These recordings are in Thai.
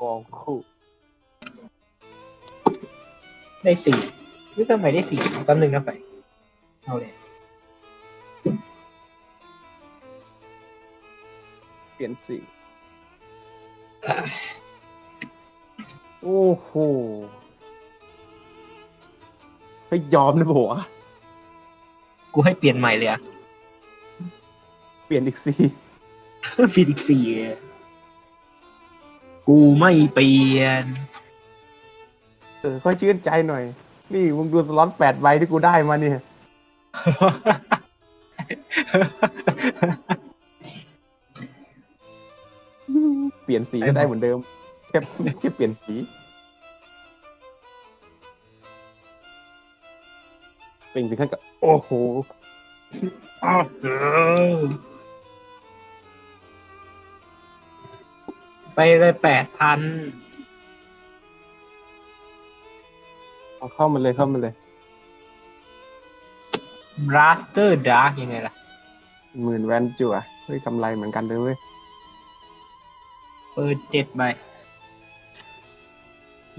กองคู่ ได้สี่นี่ทำไมได้สี่แป๊บนึงนะไป เอาเลย เปลี่ยนสีโอ้โหไม่ยอมนะบอกว่ากูให้เปลี่ยนใหม่เลยอะ เปลี่ยนอีกสีเปลี่ยนอีกสี่เลย กูไม่เปลี่ยน เออค่อยชื่นใจหน่อย นี่มึงดูสล็อตแปดใบที่กูได้มาเนี่ย เปลี่ยนสีก็ได้เหมือนเดิมแค่แค่เปลี่ยนสีเป็นถึงขั้นกับโอ้โห อ้าวเออ ไปเลยแปดพันเอาเข้ามาเลยเข้ามาเลยบราสเตอร์ดาร์กยังไงล่ะ หมื่นแวนจั่วเฮ้ยกำไรเหมือนกันเลยเว้ยเปิดเจ็ดใบ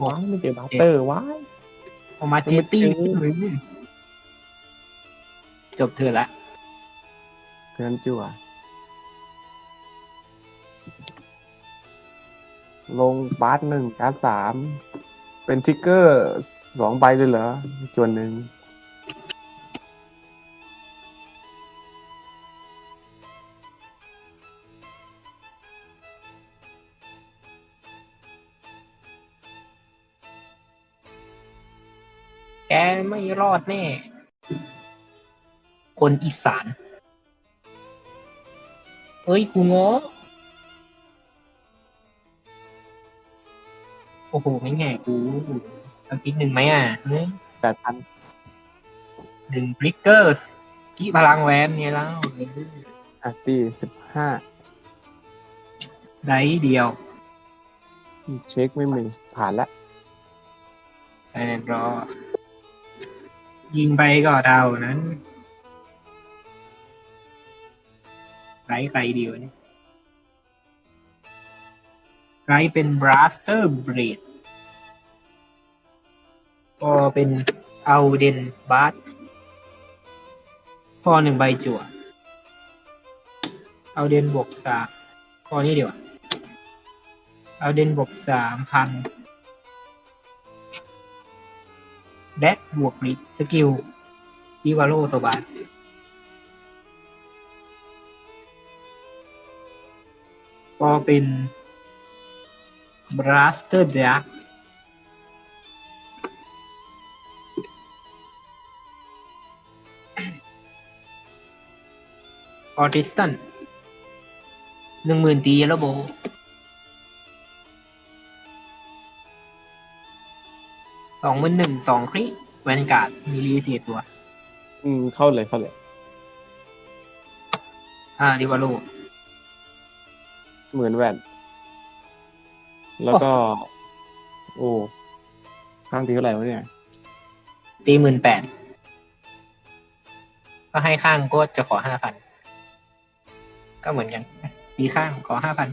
ว้ายไม่เจอบัตเตอร์ว้ายออกมาเจตี้ไม่เจอจบเธอละเทิร์นจั่ว ลงบาสหนึ่งการ์ดสาม เป็นทิกเกอร์สองใบเลยเหรอจวนหนึ่งแกไม่รอดแน่ คนอีสาน เอ้ยกูง้อ อ้โหไม่ไงกูสักทีหนึ่งไหมอะเฮ้ยแปดพันหนึ่งบริกเกอร์สที่พลังแวนเนี่ยแล้วเอออะตีสิบห้าได้เดียว เช็คไม่มีผ่านละแอนรอ ยิงไปก็เดานั้นไรใครเดียวเนี่ยไรเป็นบราสเตอร์เบรด ก็เป็นเอาเดนบาสข้อหนึ่งใบจั่ว เอาเดนบวกสามข้อนี้เดียว เอาเดนบวกสามพันแดกบวกลิสกิลอีวาโลโซบาก็เป็นบราสเตอร์ดัก ออทิสตันหนึ่งหมื่นตีแล้วโบสองหมื่นหนึ่งสองคลิแวนการ์ดมีรีเสียตัว อืม เข้าเลยเข้าเลย อ่าดิวาโลหมื่นแวนแล้วก็ โอ้ข้างทีเท่าไหร่วะเนี่ย ตีหมื่นแปดก็ให้ข้างก็จะขอห้าพัน ก็เหมือนกัน มีข้างขอห้าพัน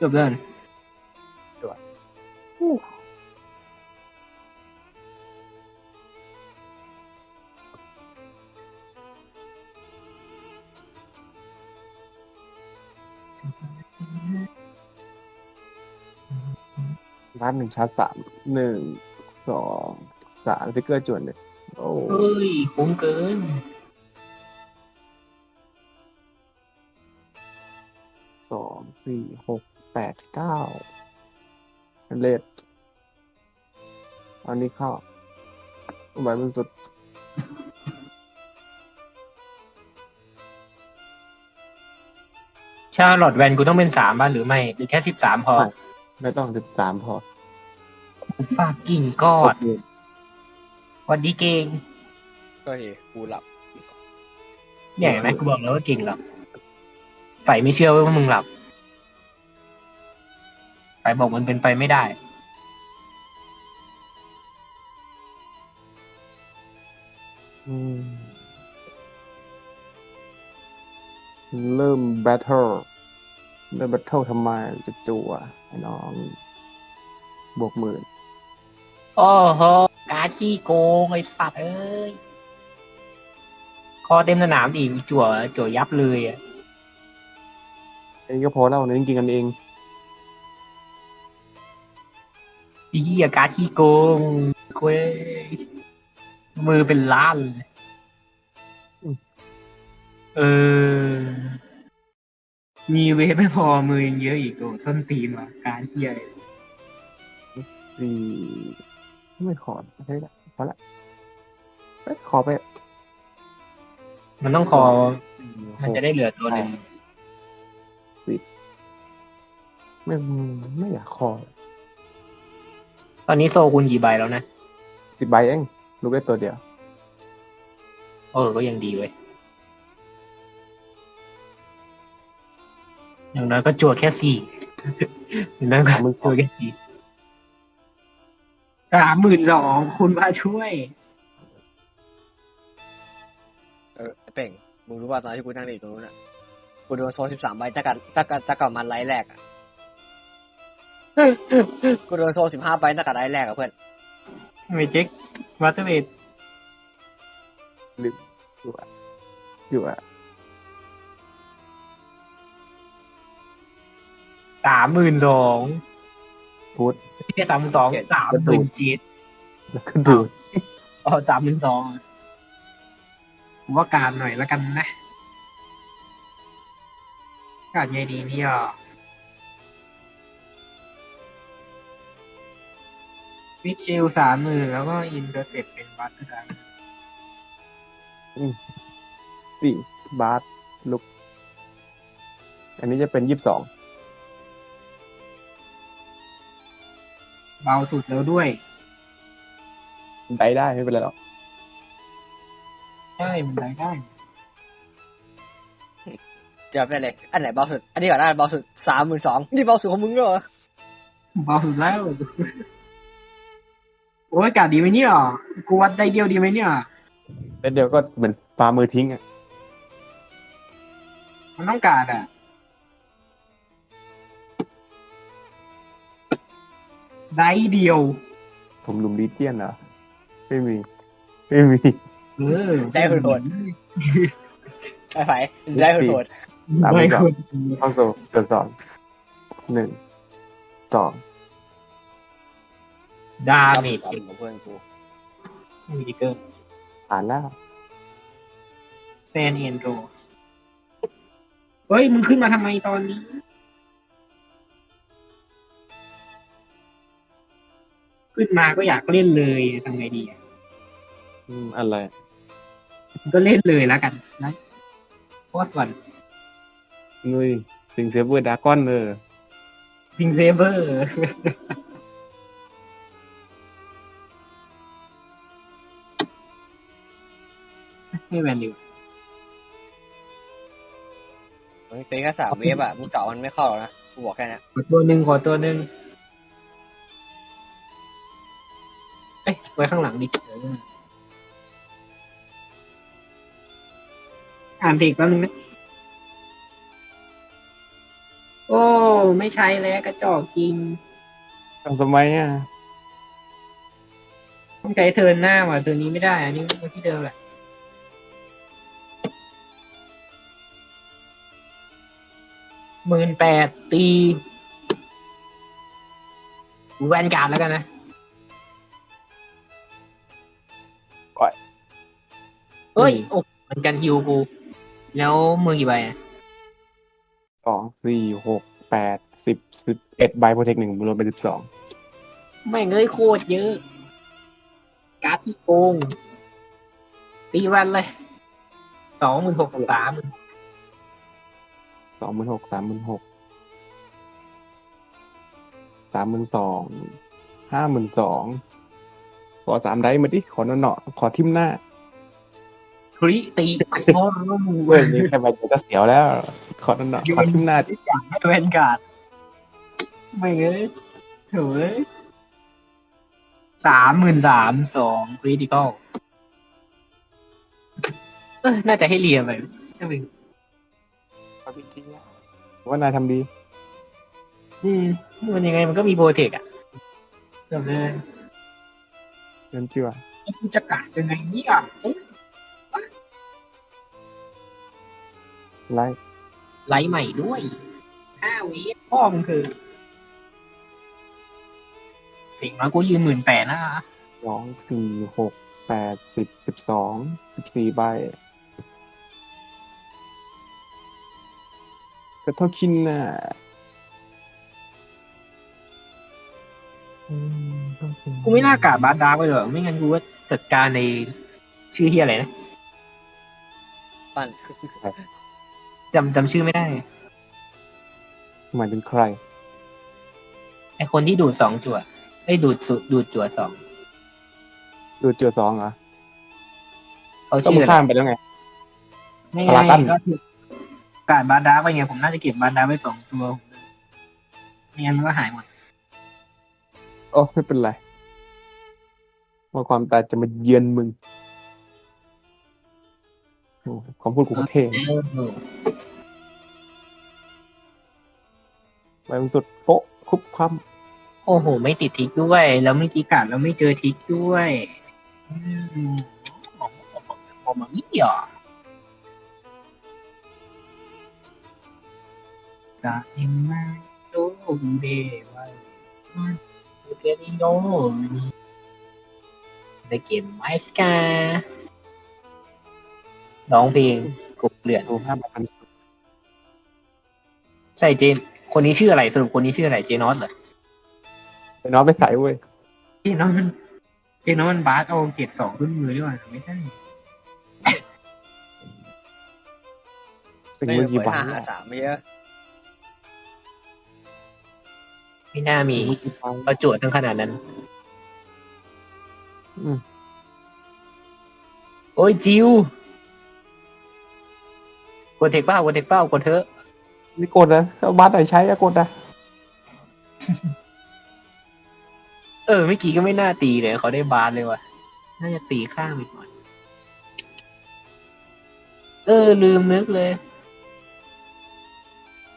จบเดิน ร้านหนึ่งชาร์จสามหนึ่งสองสามทิกเกอร์จวนเลยโอ้เฮ้ยคุ้มเกิน สองสี่หกแปดเก้าเลดอันนี้เข้าใบมันสุดชาร์ลอตแวนกูต้องเป็นสามบ้านหรือไม่ หรือแค่สิบสามพอ ไม่ต้องสิบสามพอ ฝากกิ่งกอดหวันดีเก่งก็เฮ้กูหลับเนี่ยเห็นไหมกูบอกแล้วว่าเก่งหลับไฟไม่เชื่อว่ามึงหลับไฟบอกมันเป็นไปไม่ได้อืมเริ่มแบทเทิลเริ่มแบทเทิลทำไมจะจั่วไอ้น้อง บวกหมื่น โอ้โหการดขี้โกงไอ้สัตว์เอ้ย คอเต็มสนามดิจั่วจั่วยับเลยอะเองก็พอแล้วเน้นกินกันเองไอ้เหี้ยการดขี้โกงเว้ยมือเป็นล้านเลยเออ มีเวฟไม่พอมือยังเยอะอีกโอ้ส้นตีนว่ะการดเหี้ยสี่ ไม่ขอใช่ละพอละเอ้ยขอไปมันต้องคอสี่มันหกจะได้เหลือตัวหนึ่งไม่ไม่อยากขอตอนนี้โซคุณกี่ใบแล้วนะสิบใบเองลูกได้ตัวเดียวเออก็ยังดีเว้ยอย่างน้อยก็จั่วแค่สี่อย่างน้อยก็จั่วแค่สี่ สามหมื่นสองคุณมาช่วย เออไอ้เป่งมึงรู้ว่าตอนที่กูนั่งอยู่ตรงนู้นอะกูโดนโซสิบสามใบจากกันจากกันจากกับมันไลท์แรกอะกูโดนโซสิบห้าใบจากกับไลท์แรกอะเพื่อนไม่เช็ควัตเตอร์เวทอยู่อะอยู่อะสามหมื่นสอง พูดไม่ใช่สามหมื่นสองสามหมื่นเจ็ดแล้วก็ดูดอ๋อสามหมื่นสองผมว่าการหน่อยแล้วกันนะ การไงดีเนี่ยวิชิลสามหมื่นแล้วก็อินเตอร์เซ็ปเป็นบัตเตอร์ดังสี่บาทลุก อันนี้จะเป็นยี่สิบสอง บาสุดแล้วด้วยได้ได้ไม่เป็นไรหรอกใช่มันได้ได้เจอได้เลยอันไหนเบาสุด อันนี้ก่อนได้เบาสุดสามหมื่นสองนี่เบาสุดของมึงเหรอเบาสุดแล้ว โอ้ยอากาศดีไหมเนี่ยกูวัดได้เดียวดีไหมเนี่ยแล้วเดี๋ยวก็เหมือนปลามือทิ้งอะมันต้องการอะ ได้เดียว ผมหลุมลีเจียนเหรอไม่มี ไม่มี เออได้คนโหดไอ้ไฟได้คนโหดตามได้ไปก่คอนนเข้าโซ่เกิดสองหนึ่งสองดาครับเมจของเพื่อนกูมีเกอร์ผ่านแล้วแฟนเอ็นโรเฮ้ยมึงขึ้นมาทำไมตอนนี้ ขึ้นมาก็อยากเล่นเลยทำไงดีอะอืมอะไร ก็เล่นเลยแล้วกันนะเพราะว่าส่วนนุ้ยสิงเซเบอร์ดากอนเออซิงเซเบอร์ไม่แวนดิวมันเป็นแค่สามเวฟอะมึงเจาะมันไม่เข้าหรอกนะกูบอกแค่เนี้ยขอตัวหนึ่งขอตัวหนึ่ง ไว้ข้างหลังดิเอออ่านเด็กแป๊บนึงนะ โอ้ ไม่ใช้แล้วกระจอกจริง ทำทำไมอะต้องใช้เทิร์นหน้าว่ะเทิร์นนี้ไม่ได้ อันนี้มาที่เดิมแหละ หมื่นแปดตี แวนการ์ดแล้วกันนะ ก่อยเฮ้ยโอ้เหมือนกันฮิวกู แล้วมือกี่ใบอะสองสี่หกแปดสิบสิบเอ็ดใบโปรเทคหนึ่งรวมเป็นสิบสองแม่งเอ้ยโคตรเยอะ การ์ดที่โกง ตีแวนเลยสองหมื่นหกสามสองหมื่นหกสามหมื่นหกสามหมื่นสองห้าหมื่นสองข อสามได้มาดิ ขอหน่อๆขอทิมหน้าคริตีโคตรเว้ยนี่แค่ใบเดียวก็เสียวแล้ว ขอหน่อๆขอทิมหน้าดิอยากให้แวนการ์ดไม่เอ้ยโถ่เอ้ยสามหมื่นสามสองคริติคอลเออน่าจะให้เรียนไปใช่ไหมเอาจริงๆนะว่านายทำดี อืมมันยังไงมันก็มีโปรเทคอะเดี๋ยวเลย เงินเชื่อกูจะกัดยังไงเนี่ยเอ๊ะไล่ไลฟ์ใหม่ด้วยห้าวิพ่อมันคือถึงน้อยกูยืนหมื่นแปดนะสองสี่หกแปดสิบสิบสองสิบสี่ใบก็เท่าคินน่ะอืมเท่าคิน กูไม่น่ากาดบาร์ดาร์กไปหรอกไม่งั้นกูว่าจัดการในชื่อเฮียอะไรนะปั้นจำจำชื่อไม่ได้ หมายถึงใคร ไอคนที่ดูดสองจั่วไอ้ยดูดสุดูดจั่วสองดูเจือสองเหรอเขาก็ชื่มึองอะไรข้ามไปแล้วไง ไม่พาราไงตัน ก็คือกาดบาร์ดาร์กไปไงผมน่าจะเก็บบาร์ดาร์กไว้สองตัวไม่งั้นมันก็หายหมด โอ้ไม่เป็นไร ว่าความตายจะมาเยือนมึงโอ้คำพูดกูก็เท่ไปมึงสุดโป๊ะคุบคโอ้โห ไม่ติดทิกด้วย แล้วเมื่อกี้กาดแล้วไม่เจอทิกด้วยอืมโอ้โหผมมันนี่หรอจะเอ็มมาโตเดว่าโอเคนี่โน ในเกมไมสการ้องเพลงกบเลือดำดูห้าพันใช่เจน คนนี้ชื่ออะไรสรุปคนนี้ชื่ออะไรเจนอสเหรอไปน้องไปใส่เว้ยเจนอสมันเจนอสมันบาสเอาเกรดสองขึ้นมือด้วยวะไม่ใช่สิ่งไม่มือเปิกี่ดบาห้าทหาสามไม่เยอะไม่น่ามีมือกี่บาทประจวดทั้งขนาดนั้นอืม โอ้ยจิวกดเทคเป้ากดเทคเป้ากดเถอะนี่กดนะเอาบาทไหนใช้อะกดนะเออเมื่อกี้ก็ไม่น่าตีเลยเขาได้บาสเลยว่ะ น่าจะตีข้างไปก่อนเออ ลืมนึกเลย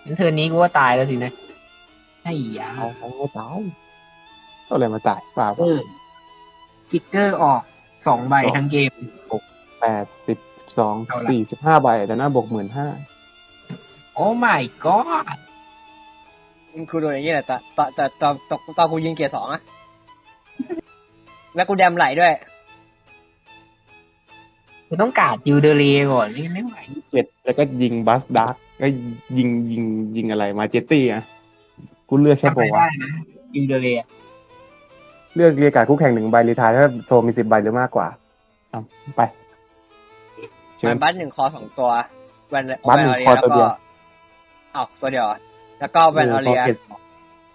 งั้นเธอนี้กูว่าตายแล้วสินะไอ้ยาเอาเอาไม่ตายเอาอะไรมาตายเปล่าเออ กิกเกอร์ออกสองใบทั้งเกม แปดสิบสิบสองเท่าไหร่ สี่สิบห้าใบแต่หน้าบวกหมื่นห้าโอ้ my god กูโดนอย่างนี้แหละแต่แต่แต่ตอนตอนตอนกูยิงเกียร์สองอะแล้วกูแดมไหลด้วยกูต้องกาดยูเดเรียก่อนไม่งั้นไม่ไหวเจ็ดแล้วก็ยิงบัสดาร์กก็ยิงยิงยิงอะไรมาเจตตี้อะกูเลือกใช่จำไปปะวะ ได้นะยูเดเรีย เลือกเรียกการดคู่แข่งหนึ่งใบรีทายถ้าโซมีสิบใบหรือมากกว่าเอาไปเชิมัญนบัสหนึ่งคอสองตัวแวนบัสหนึ่งแวนคอเรียตัวเดียวแล้วก็อ้าวตัวเดียวเหรอแล้วก็แวนออเรียเออพอเก็ต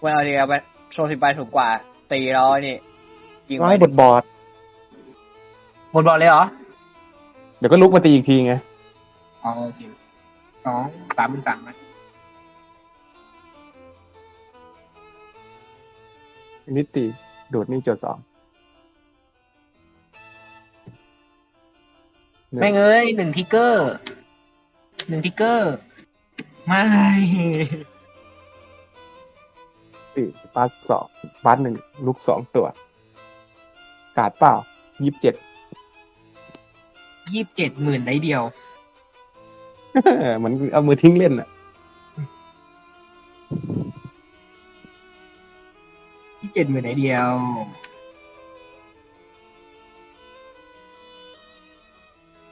แวนออเรียแวนโชว์สิบใบถูกกว่า ตีแล้วนี่ยิงร้อไว้ยบทบอร์ดหมดบอลเลยเหรอเดี๋ยวก็ลุกมาตีอีกทีไง อ๋อโอเคสองสามเป็นสามไหมนิติโดดนี่โจทย์สองแม่งเอ้ยหนึ่งทิกเกอร์หนึ่งทิกเกอร์ ไม่สี่บัสสองบัสหนึ่งลุกสองตัว กาดเปล่ายี่สิบเจ็ดยี่สิบเจ็ดหมื่นได้เดียว เหมือนเอามือทิ้งเล่นอะ เจ็ดหมื่นได้เดียว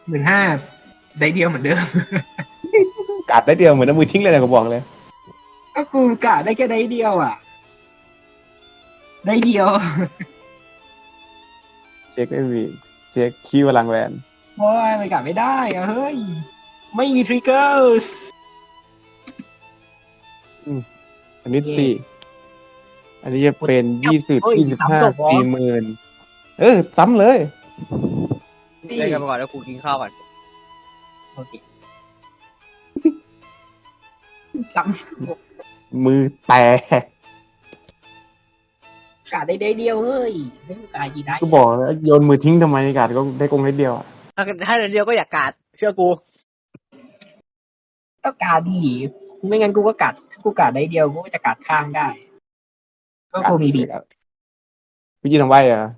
หมื่นห้าได้เดียวเหมือนเดิมกาดได้เดียวเหมือนเอามือทิ้งเลยนะก็บอกเลย ก็กูกะได้แค่ได้เดียวอะ ได้เดียว เช็คไม่มีเช็คคีย์พลังแวนโอ้ยมันกะไม่ได้อะเฮ้ย ไม่มีทริกเกอร์อันนี้ตี อันนี้จะเป็นยี่สิบยี่สิบห้าสี่หมื่นเออ ซ้ำเลย นี่เล่นกันไปก่อนแล้วกูกินข้าวก่อนโอเคซ้ำมือแตกกะได้ได้เดียวเฮ้ยไม่กะกี่ได้ก็บอกแล้วโยนมือทิ้งทำไมกาดก็ได้กงได้เดียวอะถ้าถ้าเดียวก็อยากกาด เชื่อกูต้องการดี ไม่งั้นกูก็กัดถ้ากูกัดได้เดียวกูก็จะกัดข้างได้ ก็คงมีบีบพี่จีทำไว้เหรอะ